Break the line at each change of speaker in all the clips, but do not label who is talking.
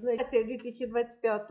Знаєте, у 2025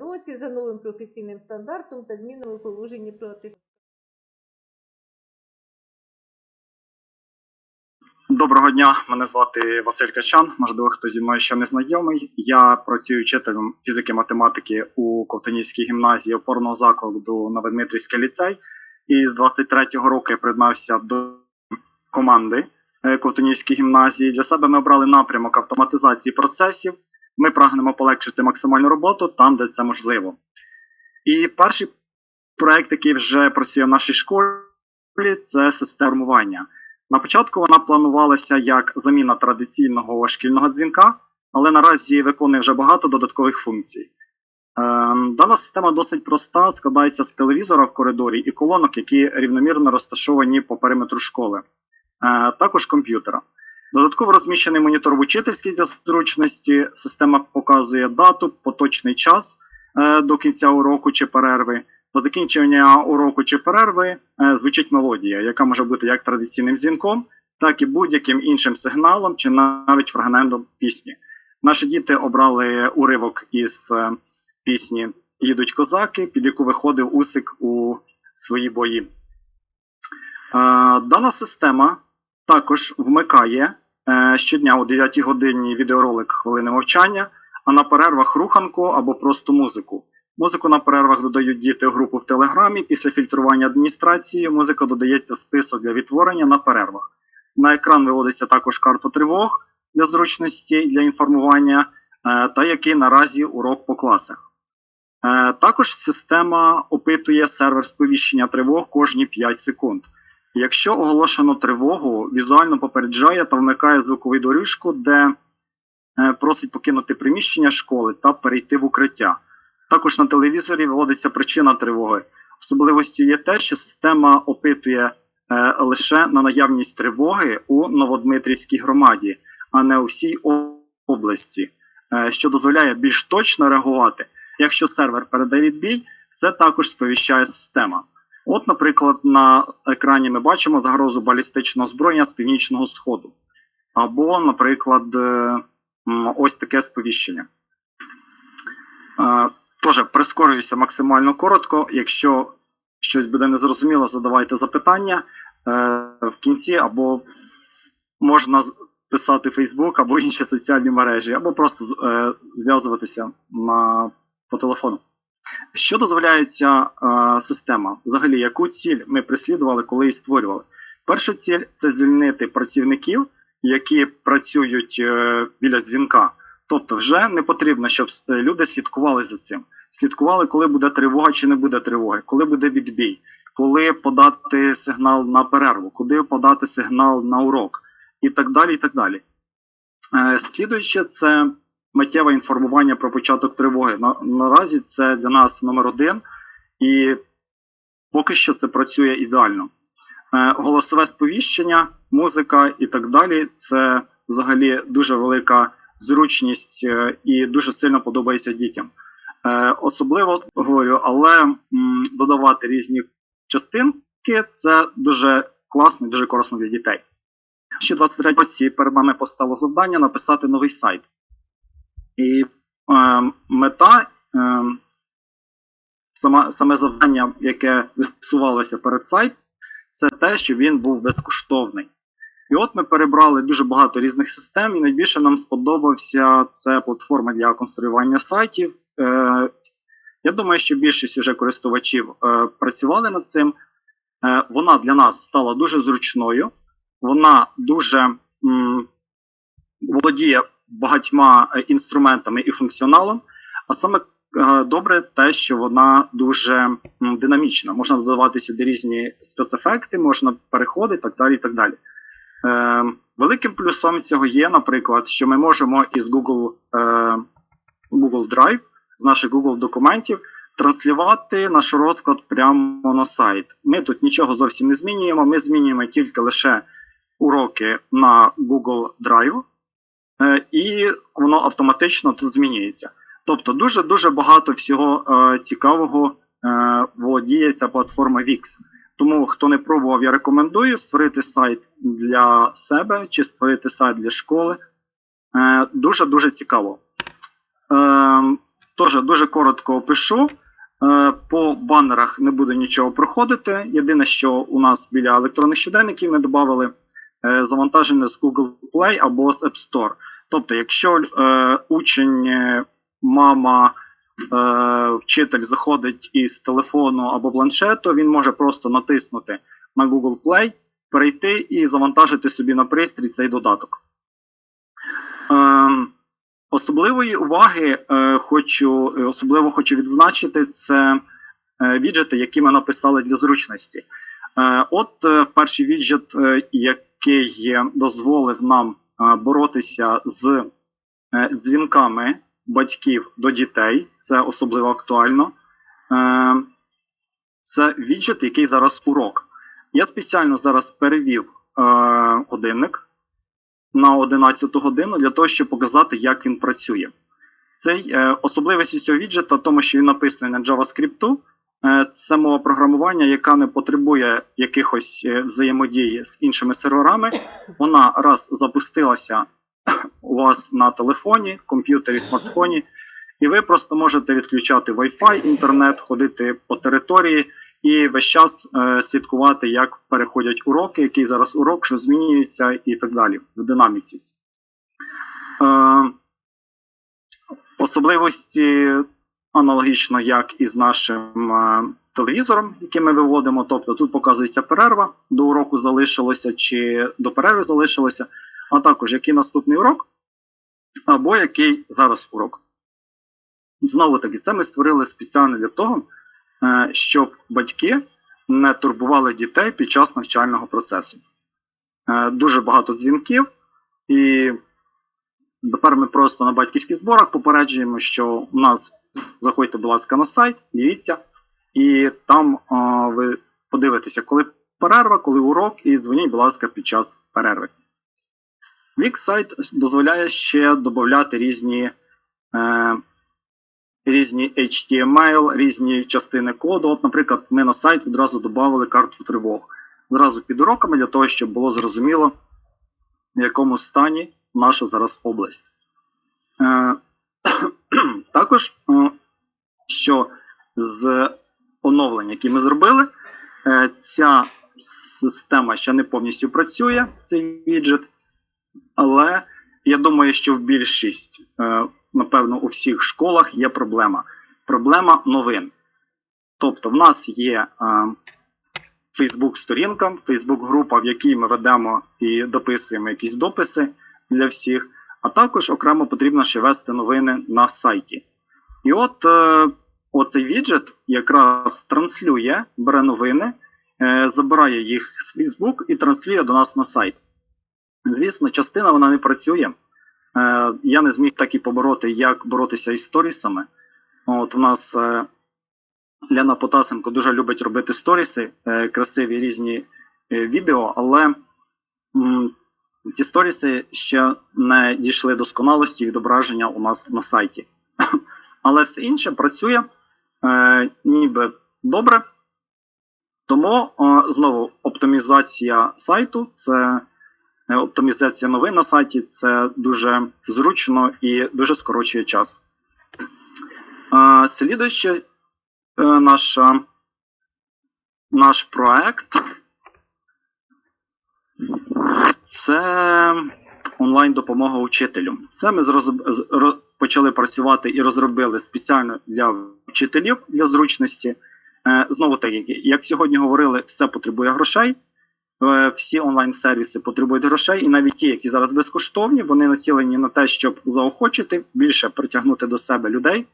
році за новим професійним стандартом та змінами у положенні про атестацію.
Доброго дня, мене звати Василь Качан. Можливо, хто зі мною ще не знайомий. Я працюю вчителем фізики математики у Ковтунівській гімназії опорного закладу Новодмитрівський ліцей. І з 23-го року я приєднався до команди е, Ковтунівської гімназії. Для себе ми обрали напрямок автоматизації процесів. Ми прагнемо полегшити максимальну роботу там, де це можливо. І перший проект, який вже працює в нашій школі, це системування. На початку вона планувалася як заміна традиційного шкільного дзвінка, але наразі виконує вже багато додаткових функцій. Ем, Дана система досить проста, складається з телевізора в коридорі і колонок, які рівномірно розташовані по периметру школи, Е, також комп'ютера. Додатково розміщений монітор в учительській для зручності. Система показує дату, поточний час е, до кінця уроку чи перерви. По закінчення уроку чи перерви е, звучить мелодія, яка може бути як традиційним дзвінком, так і будь-яким іншим сигналом чи навіть фрагментом пісні. Наші діти обрали уривок із е, пісні Їдуть козаки, під яку виходив Усик у свої бої. Е, Дана система також вмикає щодня о 9 годині відеоролик хвилини мовчання, а на перервах руханку або просто музику. Музику на перервах додають діти в групу в Телеграмі. Після фільтрування адміністрації музика додається список для відтворення на перервах. На екран виводиться також карта тривог для зручності для інформування, е, та який наразі урок по класах. Е, Також система опитує сервер сповіщення тривог кожні 5 секунд. Якщо оголошено тривогу, візуально попереджає та вмикає звукову доріжку, де е, просить покинути приміщення школи та перейти в укриття. Також на телевізорі виводиться причина тривоги. Особливостю є те, що система опитує е, лише на наявність тривоги у Новодмитрівській громаді, а не у всій області, е, що дозволяє більш точно реагувати. Якщо сервер передає відбій, це також сповіщає система. От, наприклад, на екрані ми бачимо загрозу балістичного зброєння з північного сходу. Або, наприклад, е, ось таке сповіщення. Е, Тож прискорююся максимально коротко. Якщо щось буде незрозуміло, задавайте запитання е, в кінці, або можна писати Facebook або інші соціальні мережі, або просто зв'язуватися по телефону. Що дозволяє ця е, система? Взагалі, яку ціль ми прислідували, коли її створювали? Перша ціль це звільнити працівників, які працюють е, біля дзвінка. Тобто, вже не потрібно, щоб е, люди слідкували за цим. Слідкували, коли буде тривога чи не буде тривоги, коли буде відбій, коли подати сигнал на перерву, куди подати сигнал на урок, і так далі. і так далі. Е, Слідуюче, це миттєве інформування про початок тривоги. На, наразі це для нас номер один, і поки що це працює ідеально. Е, Голосове сповіщення, музика і так далі це взагалі дуже велика зручність е, і дуже сильно подобається дітям. Е, Особливо говорю, але м, додавати різні частинки це дуже класно і дуже корисно для дітей. Ще 23 році перед нами постало завдання написати новий сайт. І е, мета, е, сама, саме завдання, яке висувалося перед сайтом, це те, що він був безкоштовний. І от ми перебрали дуже багато різних систем, і найбільше нам сподобався це платформа для конструювання сайтів. Е, я думаю, що більшість уже користувачів е, працювали над цим. Е, вона для нас стала дуже зручною, вона дуже м, володіє багатьма е, інструментами і функціоналом. А саме е, добре те, що вона дуже динамічна. Можна додавати сюди різні спецефекти, можна переходи так далі. Так далі. Е, великим плюсом цього є, наприклад, що ми можемо із Google, Google Drive, з наших Google документів, транслювати наш розклад прямо на сайт. Ми тут нічого зовсім не змінюємо. Ми змінюємо тільки лише уроки на Google Drive, і воно автоматично тут змінюється. Тобто, дуже дуже багато всього е, цікавого е, володіє ця платформа Wix. Тому, хто не пробував, я рекомендую створити сайт для себе чи створити сайт для школи. Е, Дуже дуже цікаво. Теж дуже коротко опишу. Е, По банерах не буде нічого проходити. Єдине, що у нас біля електронних щоденників ми додали е, завантаження з Google Play або з App Store. Тобто, якщо е, учень, е, мама, е, вчитель заходить із телефону або планшету, він може просто натиснути на Google Play, перейти і завантажити собі на пристрій цей додаток. Е, Особливої уваги е, хочу особливо хочу відзначити це е, віджети, які ми написали для зручності. Е, от е, перший віджет, е, який дозволив нам боротися з е, дзвінками батьків до дітей, це особливо актуально. Е, це віджет, який зараз урок. Я спеціально зараз перевів е, годинник на 11 годину для того, щоб показати, як він працює. Цей особливість цього віджета, тому, що він написаний на JavaScript, е, мова програмування, яка не потребує якихось е, взаємодії з іншими серверами. Вона раз запустилася у вас на телефоні, комп'ютері, смартфоні, і ви просто можете відключати Wi-Fi, інтернет, ходити по території і весь час е, слідкувати, як переходять уроки, який зараз урок, що змінюється, і так далі в динаміці. Особливості аналогічно, як і з нашим е, телевізором, який ми виводимо. Тобто тут показується перерва, до уроку залишилося чи до перерви залишилося, а також який наступний урок, або який зараз урок. Знову таки, це ми створили спеціально для того, е, щоб батьки не турбували дітей під час навчального процесу. Е, Дуже багато дзвінків, і тепер ми просто на батьківських зборах попереджуємо, що у нас заходьте, будь ласка, на сайт, дивіться, і там а, ви подивитеся, коли перерва, коли урок, і дзвоніть, будь ласка, під час перерви. Wix сайт дозволяє ще додати різні. Е, Різні HTML, різні частини коду. От, наприклад, ми на сайт відразу додали карту тривог зразу під уроками для того, щоб було зрозуміло, в якому стані наша зараз область. Е, також, що з оновлень, які ми зробили, е, ця система ще не повністю працює, цей віджит, але я думаю, що в більшість, е, напевно, у всіх школах є проблема. Проблема новин. Тобто, в нас є Фейсбук-сторінка, Фейсбук-група, в якій ми ведемо і дописуємо якісь дописи для всіх, а також окремо потрібно ще вести новини на сайті. І от е, оцей віджит якраз транслює, бере новини, е, забирає їх з Facebook і транслює до нас на сайт. Звісно, частина вона не працює. Е, я не зміг так і побороти, як боротися із сторісами. От у нас е, Лена Потасенко дуже любить робити сторіси, красиві різні відео, але ці сторіси ще не дійшли досконалості відображення у нас на сайті. Але все інше працює ніби добре. Тому е, знову оптимізація сайту це е, оптимізація новин на сайті це дуже зручно і дуже скорочує час. Е, слідуюче е, наша, наш проект це онлайн допомога учителю. Це ми почали працювати і розробили спеціально для вчителів для зручності. Е, Знову таки, як сьогодні говорили, все потребує грошей. Е, Всі онлайн-сервіси потребують грошей, і навіть ті, які зараз безкоштовні, вони націлені на те, щоб заохочити більше притягнути до себе людей.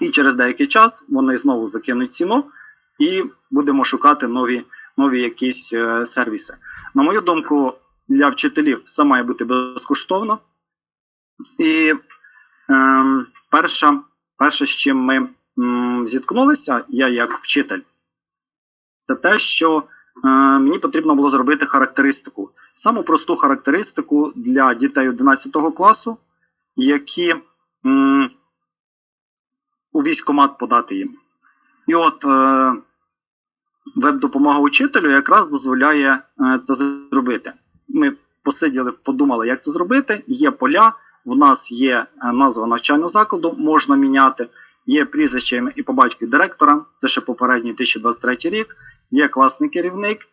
І через деякий час вони знову закинуть ціну, і будемо шукати нові, нові якісь е, сервіси. На мою думку, для вчителів все має бути безкоштовно. І ем, перше, перше, з чим ми зіткнулися, я як вчитель, це те, що е, мені потрібно було зробити характеристику. Саму просту характеристику для дітей 11 класу, які у військкомат подати їм. І от е, веб-допомога учителю якраз дозволяє е, це зробити. Ми посиділи, подумали, як це зробити. Є поля, в нас є е, назва навчального закладу, можна міняти. Є прізвище і по батькові директора, це ще попередній 2023 рік. Є класний керівник,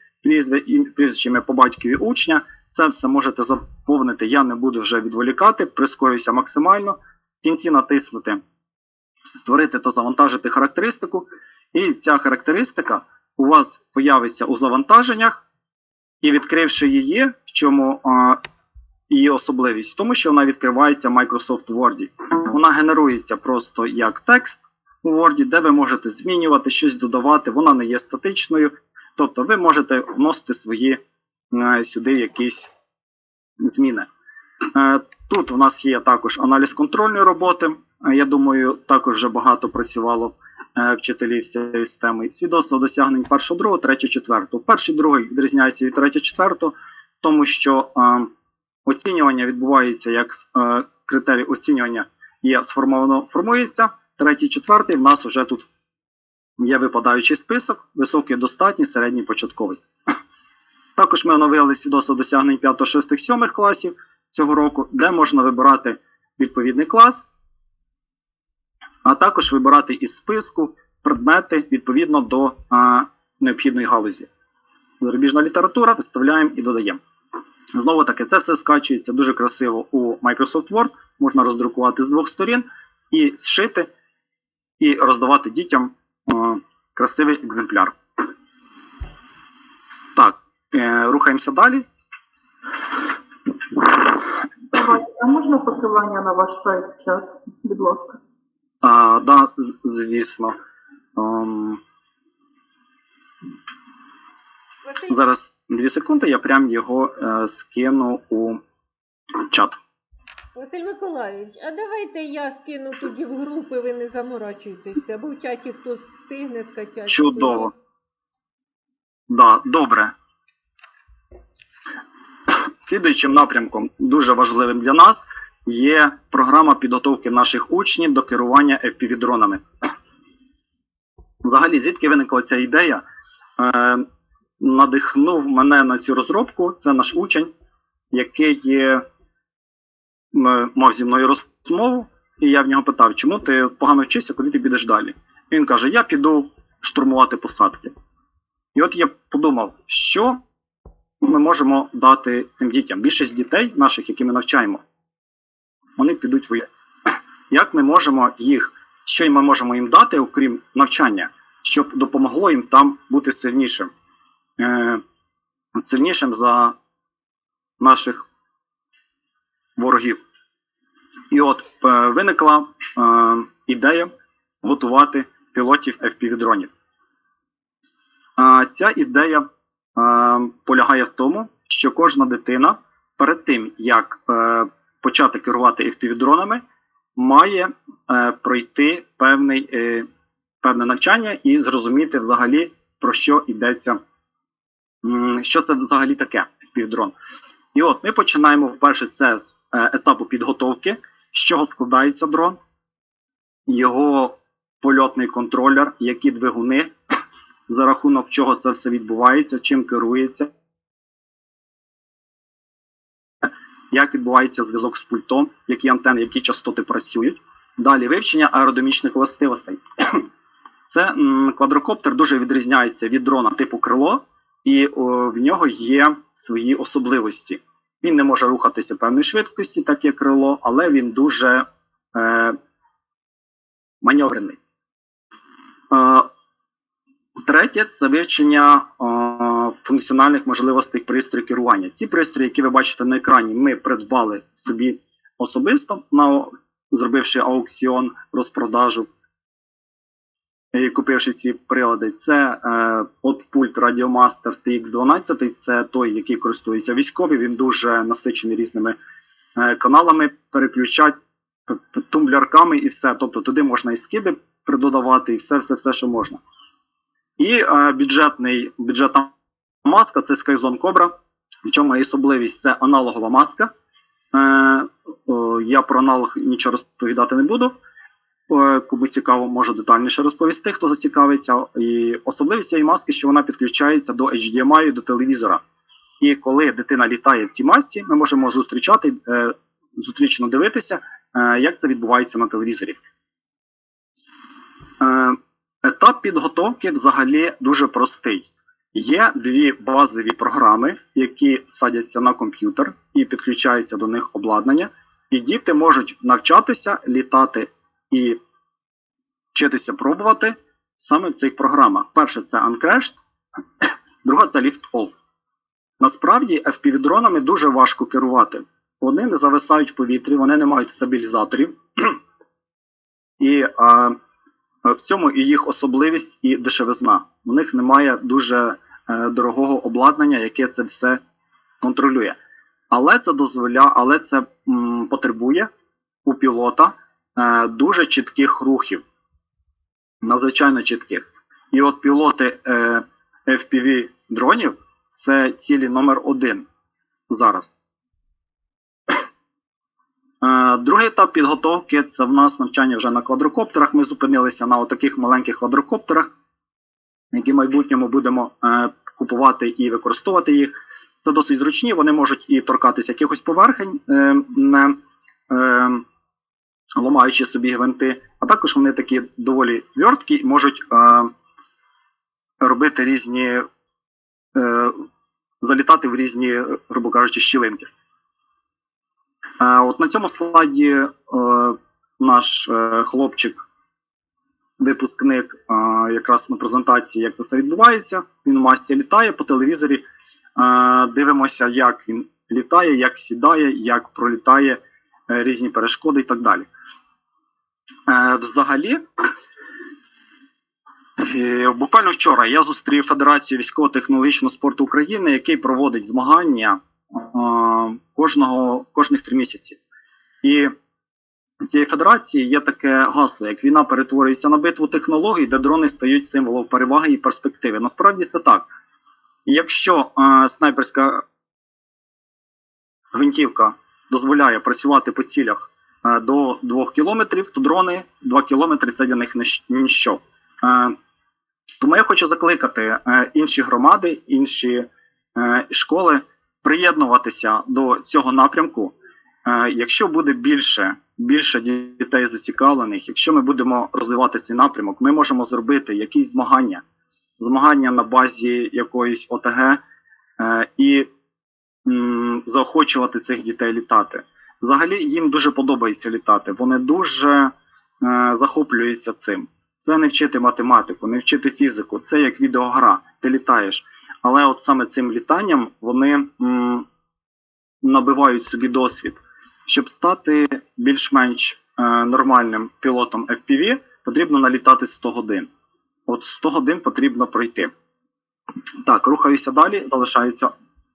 прізвище ім'я по батькові учня. Це все можете заповнити. Я не буду вже відволікати, прискорююся максимально. В кінці натиснути створити та завантажити характеристику. І ця характеристика у вас появиться у завантаженнях, і відкривши її, в чому її особливість, в тому, що вона відкривається в Microsoft Word. Вона генерується просто як текст у Word, де ви можете змінювати, щось додавати, вона не є статичною. Тобто ви можете вносити свої е, сюди якісь зміни. Е, Тут в нас є також аналіз контрольної роботи. Е, Я думаю, також вже багато працювало вчителів з цією системою. Свідоцтво досягнень першого, другого, третього, четвертого. Перший, другий відрізняється від третього, четвертого, тому що оцінювання відбувається як е, критерій оцінювання є сформовано, формується. Третій, четвертий в нас вже тут є випадаючий список, високий, достатній, середній, початковий. Також ми оновили свідоцтво досягнень 5, 6, 7 класів цього року, де можна вибирати відповідний клас, а також вибирати із списку предмети відповідно до а, необхідної галузі. Зарубіжна література виставляємо і додаємо. Знову таки, це все скачується дуже красиво у Microsoft Word, можна роздрукувати з двох сторін і зшити, і роздавати дітям красивий екземпляр. Так, е, рухаємося далі.
А можна посилання на ваш сайт в чат, будь ласка?
А, да, звісно. Ем, зараз дві секунди, я прям його е, скину у чат.
Василь Миколаївич, а давайте я скину тоді в групи, ви не заморачуйтеся, бо в чаті хтось встигне скачати.
Чудово. Да, добре. Слідуючим напрямком, дуже важливим для нас, є програма підготовки наших учнів до керування FPV-дронами. Взагалі, звідки виникла ця ідея? Е, надихнув мене на цю розробку. Це наш учень, який мав зі мною розмову, і я в нього питав, чому ти погано вчишся, куди ти підеш далі? І він каже: Я піду штурмувати посадки. І от я подумав, що ми можемо дати цим дітям. Більшість дітей наших, які ми навчаємо, вони підуть воювати. Як ми можемо їх, що ми можемо їм дати, окрім навчання, щоб допомогло їм там бути сильнішим, сильнішим за наших ворогів. І от е, виникла е, ідея готувати пілотів FPV-дронів. Ця ідея полягає в тому, що кожна дитина перед тим, як е, почати керувати FPV-дронами, має е, пройти певний, е, певне навчання і зрозуміти взагалі, про що йдеться, що це взагалі таке FPV-дрон. І от ми починаємо вперше це з е, етапу підготовки, з чого складається дрон, його польотний контролер, які двигуни, за рахунок чого це все відбувається, чим керується, як відбувається зв'язок з пультом, які антени, які частоти працюють. Далі вивчення аеродинамічних властивостей. Це квадрокоптер дуже відрізняється від дрона типу крило, і о, в нього є свої особливості. Він не може рухатися певної швидкості, так як крило, але він дуже е, маневрений. Е, Третє це вивчення е, функціональних можливостей пристрою керування. Ці пристрої, які ви бачите на екрані, ми придбали собі особисто, на, зробивши аукціон, розпродажу. Купивши ці прилади, це е, от пульт Radiomaster TX12, це той, який користується військові. Він дуже насичений різними е, каналами, переключать тумблярками і все. Тобто туди можна і скиди придодавати, і все, все, все, що можна. І е, бюджетний, бюджетна маска це Skyzone Cobra. В чому є особливість? Це аналогова маска. Е, о, я про аналог нічого розповідати не буду. Е, Кому цікаво, можу детальніше розповісти, хто зацікавиться. І особливість цієї маски, що вона підключається до HDMI, до телевізора. І коли дитина літає в цій масці, ми можемо зустрічати е, зустрічно дивитися, е, як це відбувається на телевізорі. Етап підготовки взагалі дуже простий. Є дві базові програми, які садяться на комп'ютер і підключається до них обладнання, і діти можуть навчатися, літати і вчитися пробувати саме в цих програмах. Перше це Uncrashed, друга це Lift Off. Насправді FPV-дронами дуже важко керувати. Вони не зависають в повітрі, вони не мають стабілізаторів. І а, в цьому і їх особливість і дешевизна. У них немає дуже е, дорогого обладнання, яке це все контролює. Але це дозволяє, але це м, потребує у пілота дуже чітких рухів, надзвичайно чітких. І от пілоти е, FPV дронів це цілі номер один зараз. Е, Другий етап підготовки це в нас навчання вже на квадрокоптерах. Ми зупинилися на таких маленьких квадрокоптерах, які в майбутньому будемо е, купувати і використовувати їх. Це досить зручні, вони можуть і торкатися якихось поверхень, е, не е, ламаючи собі гвинти, а також вони такі доволі верткі можуть е, робити різні, е, залітати в різні, грубо кажучи, щілинки. Е, От на цьому слайді е, наш е, хлопчик, випускник, е, якраз на презентації, як це все відбувається. Він у масці літає по телевізорі. Е, Дивимося, як він літає, як сідає, як пролітає різні перешкоди і так далі. Е, Взагалі, е, буквально вчора я зустрів Федерацію військово-технологічного спорту України, який проводить змагання е, кожного, кожних три місяці. І цієї федерації є таке гасло, як війна перетворюється на битву технологій, де дрони стають символом переваги і перспективи. Насправді це так. Якщо е, снайперська гвинтівка дозволяє працювати по цілях е, до 2 кілометрів, то дрони 2 кілометри це для них ніщо. Е, тому я хочу закликати е, інші громади, інші школи приєднуватися до цього напрямку. Якщо буде більше, більше дітей зацікавлених, якщо ми будемо розвивати цей напрямок, ми можемо зробити якісь змагання, змагання на базі якоїсь ОТГ і заохочувати цих дітей літати. Взагалі їм дуже подобається літати. Вони дуже е, захоплюються цим. Це не вчити математику, не вчити фізику, це як відеогра. Ти літаєш. Але от саме цим літанням вони м, набивають собі досвід. Щоб стати більш-менш е, нормальним пілотом FPV, потрібно налітати 100 годин. От 100 годин потрібно пройти. Так, рухаюся далі. Залишається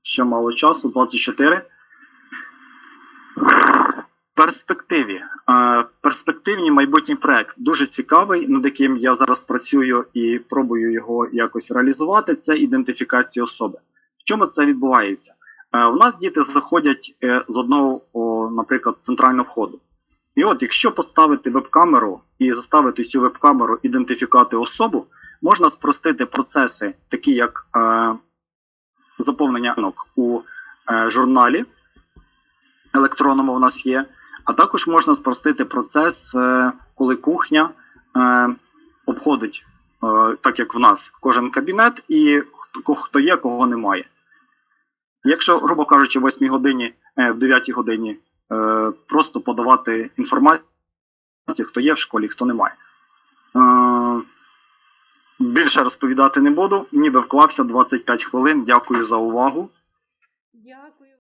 ще мало часу 24. Перспективі. Перспективні майбутній проект дуже цікавий, над яким я зараз працюю і пробую його якось реалізувати. Це ідентифікація особи. В чому це відбувається? У нас діти заходять е, з одного, наприклад, центрального входу. І от, якщо поставити веб-камеру і заставити цю веб-камеру ідентифікувати особу, можна спростити процеси, такі як е, заповнення ранок у е, журналі електронному у нас є, а також можна спростити процес, е, коли кухня е, обходить, так як в нас, кожен кабінет, і хто, є, кого немає. Якщо, грубо кажучи, в 8 годині, в 9 годині просто подавати інформацію, хто є в школі, хто немає. Більше розповідати не буду, ніби вклався 25 хвилин. Дякую за увагу.
Дякую.